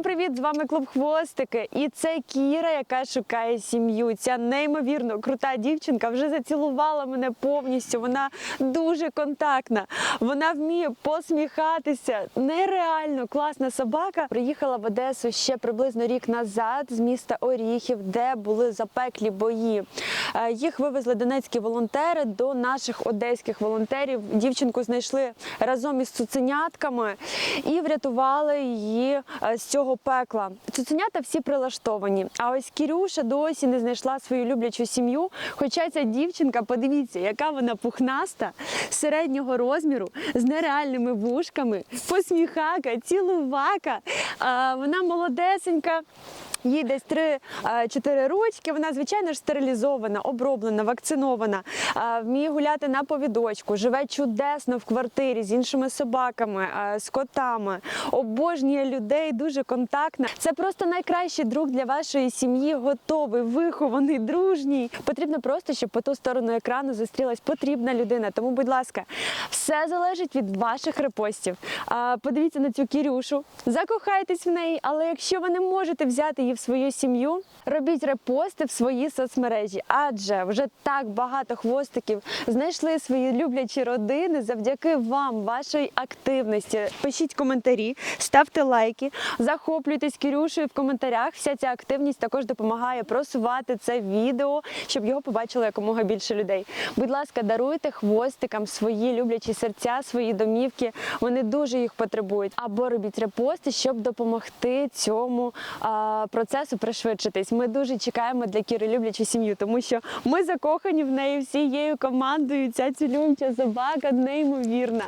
Всім привіт! З вами клуб Хвостики. І це Кіра, яка шукає сім'ю. Ця неймовірно крута дівчинка вже зацілувала мене повністю. Вона дуже контактна. Вона вміє посміхатися. Нереально класна собака. Приїхала в Одесу ще приблизно рік назад з міста Оріхів, де були запеклі бої. Е, Їх вивезли донецькі волонтери до наших одеських волонтерів. Дівчинку знайшли разом із цуценятками і врятували її е, з цього пекла. Цуценята всі прилаштовані. А ось Кірюша досі не знайшла свою люблячу сім'ю. Хоча ця дівчинка, подивіться, яка вона пухнаста, середнього розміру, з нереальними вушками, посміхака, цілувака. Вона молодесенька. Їй десь 3-4 рочки. Вона, звичайно ж, стерилізована, оброблена, вакцинована, вміє гуляти на повідочку, живе чудесно в квартирі з іншими собаками, з котами, обожнює людей, дуже контактна. Це просто найкращий друг для вашої сім'ї, готовий, вихований, дружній. Потрібно просто, щоб по ту сторону екрану зустрілась потрібна людина. Тому, будь ласка, все залежить від ваших репостів. Подивіться на цю Кірюшу, закохайтесь в неї, але якщо ви не можете взяти її в свою сім'ю, робіть репости в свої соцмережі, адже вже так багато хвостиків знайшли свої люблячі родини завдяки вам, вашій активності. Пишіть коментарі, ставте лайки, захоплюйтесь Кірюшею в коментарях. Вся ця активність також допомагає просувати це відео, щоб його побачило якомога більше людей. Будь ласка, даруйте хвостикам свої люблячі серця, свої домівки. Вони дуже їх потребують. Або робіть репости, щоб допомогти цьому а, процесу пришвидшитись. Ми дуже чекаємо для Кіри люблячу сім'ю, тому що ми закохані в неї всією командою. Ця цілюнча собака неймовірна.